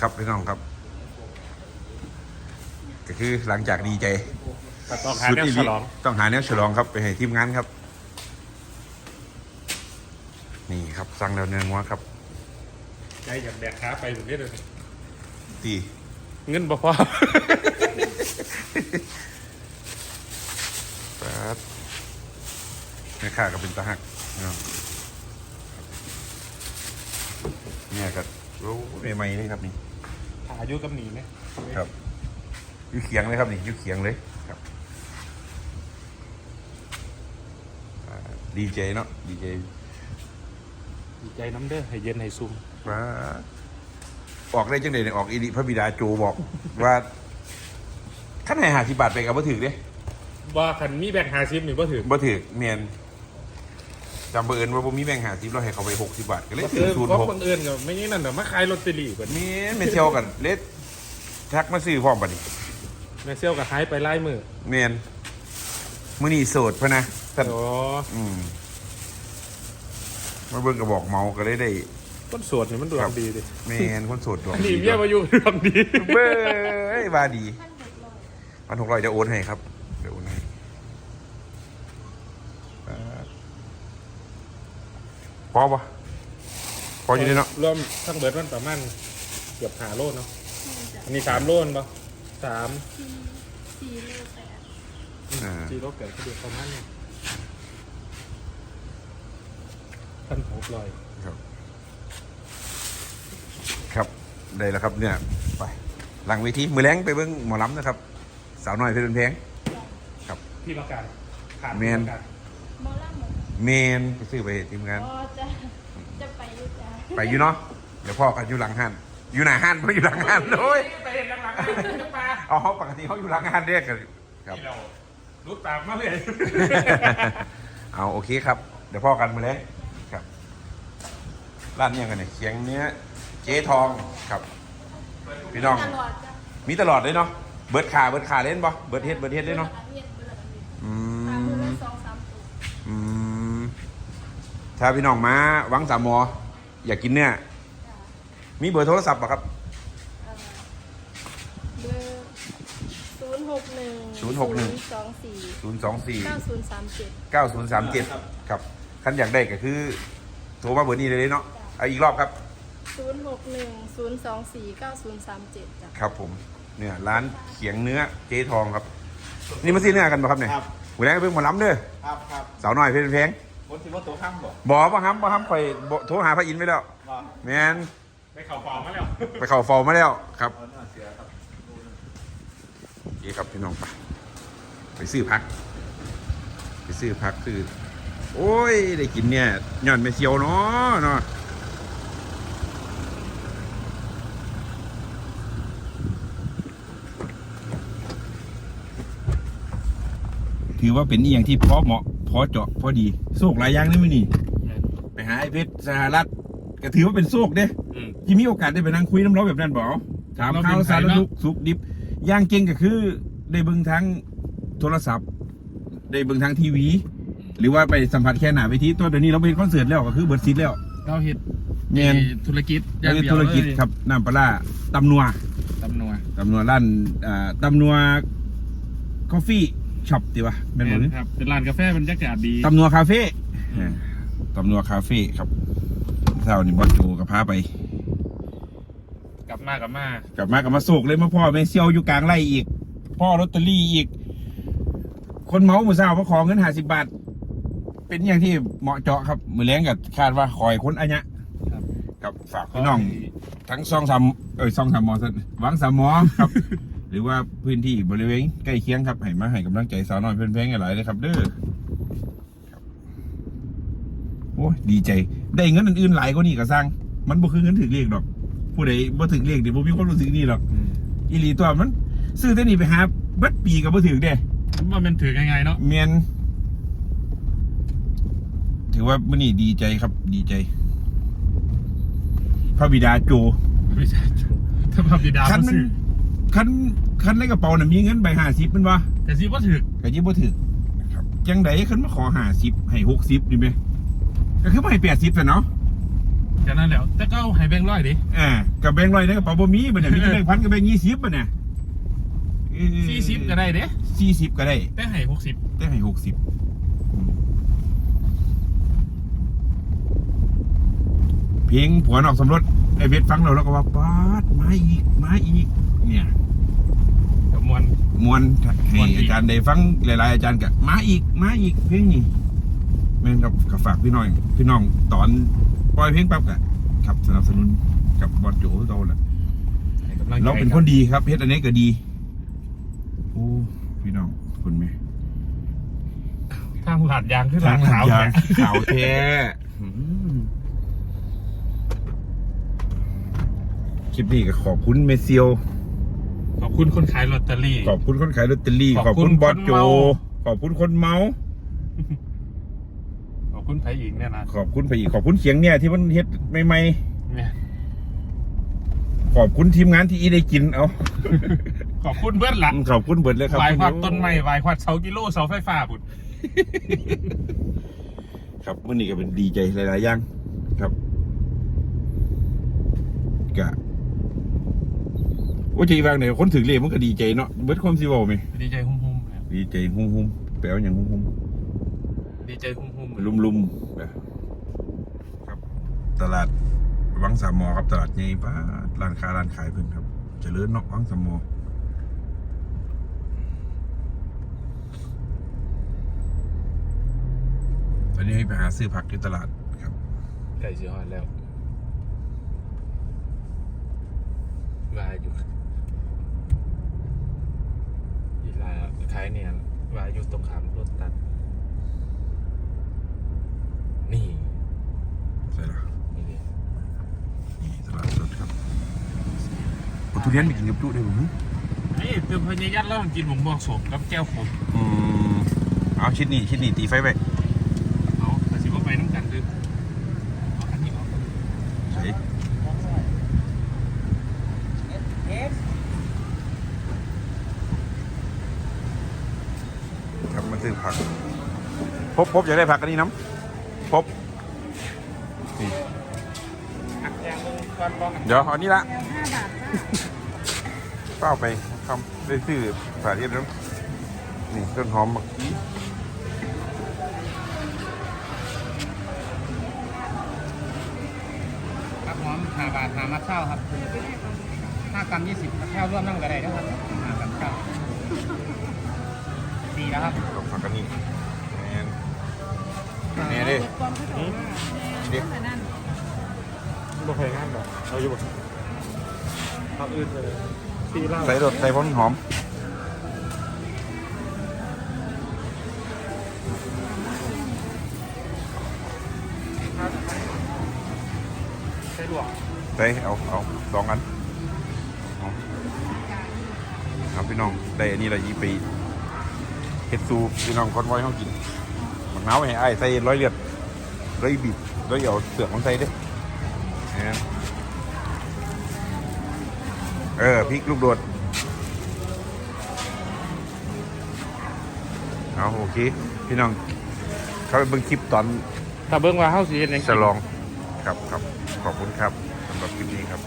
ครับพี่น้องครับ ก็คือหลังจากดีใจก็ต้องหาแนวฉลอง ต้องหาแนวฉลองครับไปให้ทีมงานครับ นี่ครับสั่งแล้วเนื้องัวครับใจอยากแดกขาไปถึงนี้เลยตีเงินบ่พอครับแม่ค้าก็เป็นตาหักพี่น้องเนี่ยครับ โอ้ใหม่ๆเลยครับนี่หาอยู่กับหนีไหมครับอยู่เขียงเลยครับนี่อยู่เขียงเลยครับอ่าดีเจเนาะดีเจดีใจน้ำเด้อให้เย็นให้ซุ่มว่าออกได้จังเลยเนี่ยออกอีดิพระบิดาโจบอกว่าท่านให้หาสิบบาทไปกับบ่ถือเด้ว่าคันมีแบ่งหาซิมหรือบ่ถือบ่ถือเมียน จำเบอร์ว่าบ่มีแบ่งหาสิบเราให้เขาไปหกสิบบาทก็เลยบ่ถืถืออศูนย์เพราะหกคนอื่นก็ไม่งี้นั่นเดี๋ยวมาขายลอตเตอรี่บัดนี้เมียนไม่เที่ยวกันเล็ดทักมาซื้อพร้อมบัดนี้แม่เซี่ยวก็หายไปไล่มือเมียนมื้อนี้โสดพะนะท่านโอ้อืมมาเบิ่งกระบอกเมาก็เลยได้ต้นสวดนี่มันดวครังบดีดิแมนคนโสดดวงอันนี้ดีเมียมาอยู่ดวงดี เบ้ยว่าดีพันหกร้อยจะโอนให้ครับเดี๋ยวโอนให้อ่า พอปะพออยู่นี่เนาะรวมทั้งเบิดมันประมาณเกือบหาโลเนาะอันนี้สามโลนปะสามสี่โลแปดอ่าสี่โลเกิดก็เดือประมาณนี้พันหกร้อยครับ ครับได้แล้วครับเนี่ยไปหลังเวทีมือแรงไปเบิ้งหมอลำนะครับ สาวน้อยเพลินเพลงพี่ประกันขาดแมน เมนไปซื้อไปทีมงานอ๋อจะจะไปอยุจ้าไปอยู่เนาะ เดี๋ยวพ่อกันอยู่หลังห้านอยู่หน้าห้านเพราะอยู่หลังห้านโอ้ยไปเห็นหลังๆจะปลาเอาเขาปกติเขาอยู่หลังห้านเรียกกันครับ ที่เรารู้ตามมาเลยเอาโอเคครับ เดี๋ยวพ่อกันมาเลยครับร้านเนี่ยกันเนี่ยเคียงเนี้ยเจ๊ทองครับ พี่น้อง ตลอดจ้ะมีตลอดเลยเนาะเบิร์ดขาเบิร์ดขาเล่นปะเบิร์ดเฮ็ดเบิร์ดเฮ็ดเลยเนาะอาทิตย์เบิดอาทิตย์ อื ตามมือ ม ละสองสามตัว อืม ถ้าพี่น้องมาหวังสามหมอ อยากกินเนื้อจ้ะมีเบอร์โทรศัพท์ปะครับเอ่อเบอร์ศูนย์หกหนึ่ง061 สองสี่0 2 4 เก้าศูนย์สามเจ็ด9 0 3 7 ครับท่านอยากได้ก็คือโทรมาเบอร์นี้เลยเนาะเอาอีกรอบครับ ศูนย์หกหนึ่งศูนย์สองสี่เก้าศูนย์สามเจ็ดจ้ะครับผมเนี่ยร้านเขียงเนื้อเจ๊ทองครับ นี่มาซื้อเนื้อกันปะครับเนี่ยครับ หัวแรงเพิ่งหมาล้ำเด้อครับครับสาวน้อยเพลงเพลง คนที่ว่าตัวข้ามบอกบอกปะครับปะครับไปบอกโทรหาพระอินทร์ไปแล้วว่าแมนไปเข่าฟองมาแล้วไปเข่าฟอร์มาแล้วครับเอาหน้าเสียครับโอเคครับพี่น้องไปไปซื้อพัก ไปซื้อพักซื้อโอ้ย ได้กินเนี่ยย่อนไม่เซียวเนาะเนาะถือว่าเป็นอีอย่างที่พอเหมาะพ อเจาะพอดีโชคหลายอย่างนี่มั้ยนี่ไปหาไอ้เพชรสหรัฐก็ถือว่าเป็นโชคเด้อืมที่มีโอกาสได้ไปนั่งคุยน้ำร้อนแบบนั้นบอกถามข่าวสารเราเป็นใครเนอะทุกสุขดิบอย่างเก่งก็คือได้เบิ่งทั้งโทรศัพท์ได้เบิ่งทั้งทีวี หรือว่าไปสัมผัสแค่หนาเวทีตัวเดี๋ยวนี้เราไปเห็นคอนเสิร์ตแล้วก็คือเบิร์ดซิดแล้วเราเห็ดเนียนธุรกิจนี่คือธุรกิจครับน้ำปลาร้าตำนัวตำนัวตำนัวร้านอ่าตำนัวกาแฟ ช็อปดีวะเป็นหมดครับ เป็นร้านกาแฟบรรยากาศดีตำนัวคาเฟ่อ่าตำนัวคาเฟ่ครับเท่านี้บอสโจกับพาไป กลับมากลับมากลับมากับมาโศกเลยมาพ่อแม่เซียวอยู่กลางไร่อีก พ่อลอตเตอรี่อีก คนเมาหมูสาวมาขอเงินห้าสิบบาท เป็นอย่างที่เหมาะเจาะครับ มือแรงกับคาดว่าคอยคนอันเนี้ยครับกับฝากพี่น้อง ทั้งซองสามเอ้ยซองสามหมอสันหวังสามหมอครับห รือว่าพื้นที่บริเวณใกล้เคียงครับให้มาให้กำลังใจสาวน้อยเพื่อนเพลงหลายเลยครับ เด้อครับโอ้ยดีใจ ได้เงินอื่นๆหลายกว่านี้ก็สร้าง มันบ่คือเงินถึงเรียกดอก ผู้ใดบ่ถึงเรียกเดี๋ยวบ่มีความรู้สึกนี่หรอกอีหลีตัวมัน ซื้อแต่นี่ไปหาเบิดปีก็บ่ถึงเด้ว่ามันถือยังไงเนาะเมียนถือว่ามื้อนี้ดีใจครับ ดีใจ พระบิดาโจไม่ใช่จูถ้าพระบิดาคันมามันซื้อคัน คันในกระเป๋าน่ะมีเงินใบห้าสิบมันวะแต่ซีว่าถือก็ยิบบ่ถึกนะครับจังไดคันมาขอห้าสิบให้หกสิบนี่ไหมก็คือบ่ให้แปดสิบซะเนาะแค่นั้นแหล้ว แต่ก็เอาให้แบงค์ร้อยดิอ่ากับแบงค์ร้อยในกระเป๋าบ่มีบ่เนี่ยมีแต่แบงค์พันกับแบงค์ยี่สิบบ่เนี่ยสี่สิบก็ได้เด้สี่สิบก็ได้แต่ให้หกสิบได้ให้หกสิบเพลงผัวนอกสมรสไอเบสฟังเราแล้วก็ว่าป๊าดมาอีกมาอีก เนี่ยกับ มวลมวนให้ม่วนอีกอาจารย์ได้ฟังหลาย ๆ อาจารย์ก็มาอีกมาอีกเพลงนี้แม่นกับกับฝากพี่น้อยพี่น้องตอนปล่อยเพลงปั๊บก็ครับสนับสนุนกับบอลโจคือเราแหละให้กำลังใจเราเป็นคนดีครับเฮ็ดอันนี้ก็ดีโอ้พี่น้องคุณแม่ทางหลาดยางขึ้นหลาดหขาวยางเนี่ยขาวแท้อืมคลิปนี้ก็ขอบคุณเมเซียว ขอบคุณคนขายลอตเตอรี่ ขอบคุณคนขายลอตเตอรี่ ขขออบบคุคุณณบอสโจคนเมา ขอบคุณคนเมา ขอบคุณไผ่อีกเนี่ยนะขอบคุณไปอีกขอบคุณเสียงเนี่ยที่มันเฮ็ดใหม่เนี่ยๆขอบคุณทีมงานที่อีได้กินเอาขอบคุณเพื่อนหลังขอบคุณเบิดเลยครับวายควาดต้นไม้วายควาดเสากิโลเสาไฟฟ้าบุญครับมื่อนี้ก็เป็นดีใจหลายๆอย่างครับกะ ว่าใจวางเนี่ยคนถึงเรียมันก็ดีใจเนาะเบิดความสิเว้าไหมดีใจหุ่มๆเนี่ยดีใจหุ่มหุ่มๆแปลว่าอย่างหุ่มหุ่มดีใจหุ่มๆลุมลุมๆนะครับ ตลาดวังสามหมอครับตลาดใหญ่ป้าดร้านค้าร้านขายเพิ่นครับ เจริญเนาะวังสามหมอตอนนี้ให้ไปหาซื้อผักที่ตลาดครับ ไก่เสียหอนแล้ววายอยู่ อีลาขายเนี่ยวายอยู่ตรงขามรถตัด นี่ใช่แล้วนี่ดินี่ตลาดสดครับโอ้ทุเรียนไปกินกับจุได้ไหมไอ้เติมพญายัดแล้วมันกินหมกม่วงสมกับแก้วขมอืมเอาชิ้นนี้ชิ้นนี้ตีไฟไป เอาแต่สิว่าไปน้ำกันคือเอาคันนี้ออก ใส่ครับมาซื้อผัก พบพบอยากได้ผักกันนี้น้ำพบนี่หักยางก้อนบ้องเดี๋ยวเอานี่ละห้าบาทค่ะเป้าไปทำได้ซื้อสาธิตแล้วนี่ต้นหอมเมื่อกี้ครับหอมห้าบาทหามาเช่าครับห้ากรัมยี่สิบครับแค่ร่วมนั่งก็ได้นะครับห้ากรัมเช่าดีแล้วครับลองผักกันนี่แมนเนี่ยดิกองเขาบอกว่าแม่ขนาดนั้นบ่เคยงานหรอกเอาอยู่บ่เอาอื่นเลยตีเหล้าใส่รสใส่พ้นหอมใส่ลวกใส่เอาเอาสองอันเอาเอาพี่น้องได้อันนี้ละยีปีเฮ็ดซูพี่น้องคนไว้เขากิน บักน้าวให้ไอ้ายใส่ร้อยเลือดร้อยบีบร้อยเอาเสือกมันใส่เด้แม่นเออพริกลูกโดดเอาโอเคพี่น้อง เขาไปเบิ่งคลิปตอนถ้าเบิ่งว่าเฮาสิเฮ็ดหยังฉลอง ครับครับขอบคุณครับสำหรับคลิปนี้ครับ